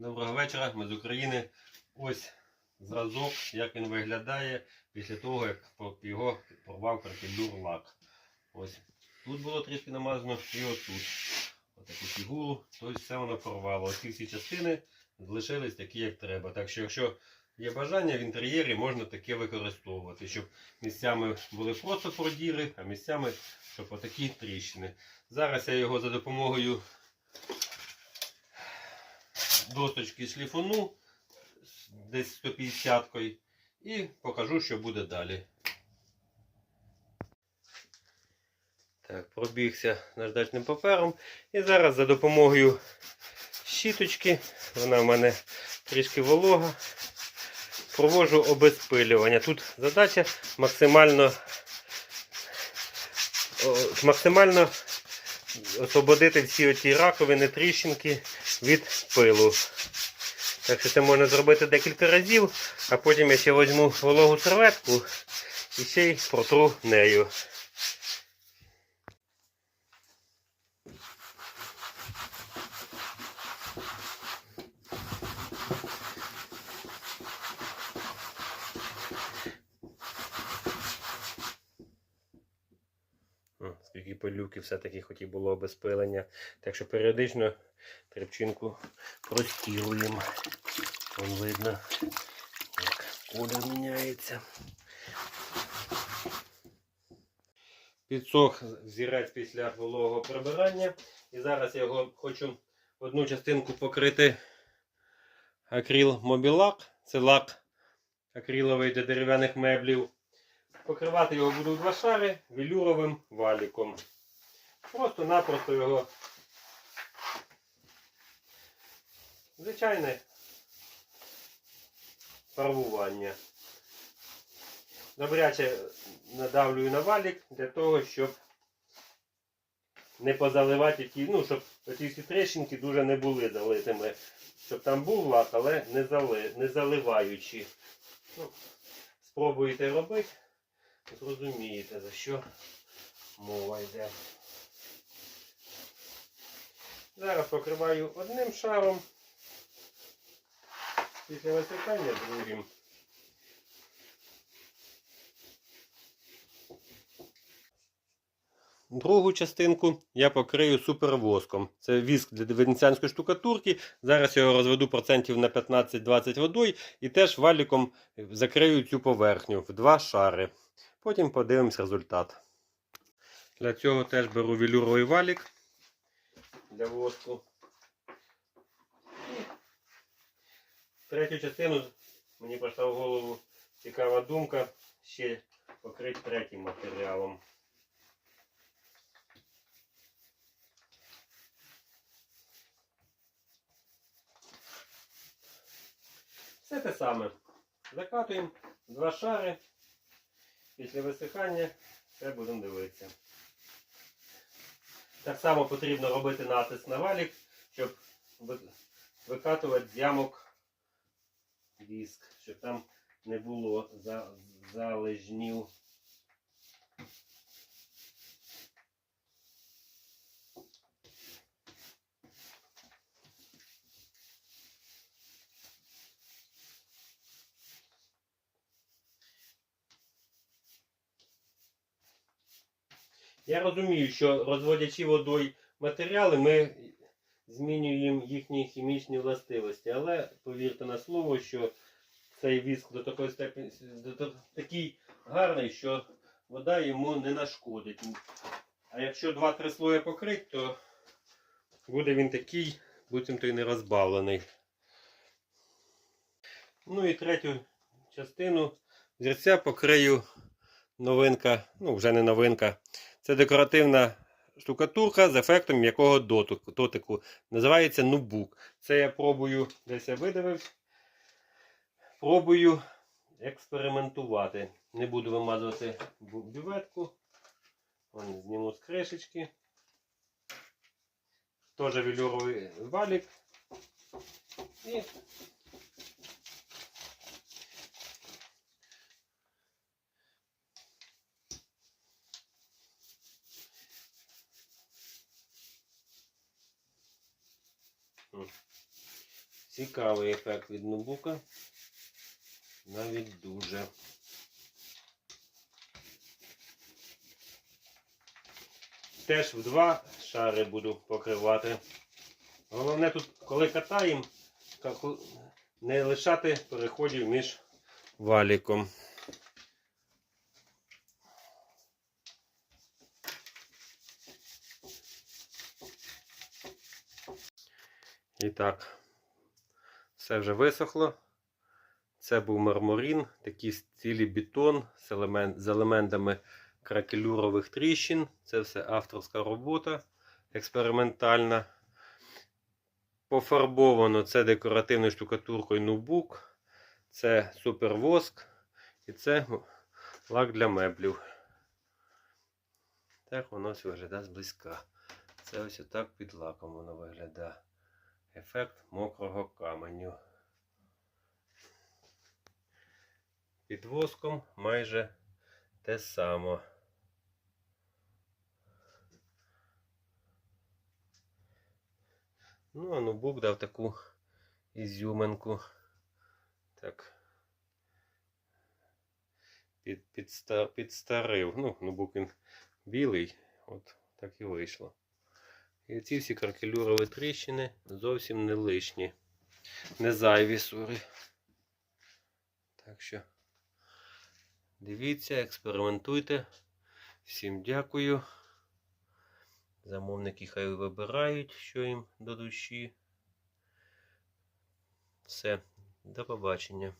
Доброго вечора, ми з України. Ось зразок, як він виглядає після того, як його порвав кракелюр лак. Ось тут було трішки намазано і отут. Отаку фігуру, тобто все воно порвало. Оці всі частини залишились такі, як треба. Так що, якщо є бажання в інтер'єрі, можна таке використовувати, щоб місцями були просто продіри, а місцями, щоб отакі тріщини. Зараз я його за допомогою досточки шліфону десь 150 кою і покажу, що буде далі. Так, пробігся наждачним папером. І зараз за допомогою щіточки, вона в мене трішки волога, провожу обезпилювання. Тут задача максимально, максимально освободити всі оці раковини, тріщинки від пилу. Так що це можна зробити декілька разів, а потім я ще візьму вологу серветку і ще й протру нею. Пилюки все-таки хоч і було без пилення. Так що періодично тряпчинку розтілуємо. Вон видно, як колір міняється. Підсох зірець після вологого прибирання. І зараз я його хочу одну частинку покрити акрил мобілак. Це лак акриловий для дерев'яних меблів. Покривати його буду два шари велюровим валіком. Просто-напросто його звичайне фарбування. Добряче надавлюю на валік для того, щоб не позаливати ті, ну, щоб ці всі трещинки дуже не були залитими. Щоб там був лак, але не, зали, не заливаючи. Ну, спробуєте робити, зрозумієте, за що мова йде. Зараз покриваю одним шаром. Після висихання другим. Другу частинку я покрию супервоском. Це віск для венеціанської штукатурки. Зараз я його розведу процентів на 15-20 водою і теж валіком закрию цю поверхню в два шари. Потім подивимось результат. Для цього теж беру велюровий валік для воску. Третю частину мені прийшла в голову цікава думка ще покрити третім матеріалом. Все те саме. Закатуємо два шари. Після висихання все будемо дивитися. Так само потрібно робити натиск на валік, щоб викатувати з ямок віск, щоб там не було за- залежнів. Я розумію, що розводячи водою матеріали, ми змінюємо їхні хімічні властивості. Але повірте на слово, що цей віск до такої степені до такий гарний, що вода йому не нашкодить. А якщо 2-3 слої покрити, то буде він такий, буцімто й не розбавлений. Ну і третю частину зірця покрию новинка, ну вже не новинка. Це декоративна штукатурка з ефектом м'якого дотику. Називається нубук. Це я пробую, десь я видивився. Пробую експериментувати. Не буду вимазувати бюветку. Зніму з кришечки. Теж велюровий валік. І Цікавий ефект від ноутбука. Навіть дуже. Теж в два шари буду покривати. Головне тут, коли катаємо, не лишати переходів між валіком. І так, все вже висохло. Це був мармурін, такий цілий бетон з, елемент, з елементами кракелюрових тріщин. Це все авторська робота експериментальна. Пофарбовано це декоративною штукатуркою ноутбук, це супервоск і це лак для меблів. Так воно ось виглядає зблизька. Це ось отак під лаком воно виглядає. Ефект мокрого каменю. Під воском майже те саме. Ну, а ноутбук дав таку ізюминку. Так. Під, підста, підстарив. Ну, ноутбук він білий. От так і вийшло. І ці всі каркелюрові тріщини зовсім не лишні. Не зайві сорі. Так що дивіться, експериментуйте. Всім дякую. Замовники хай вибирають, що їм до душі. Все, до побачення.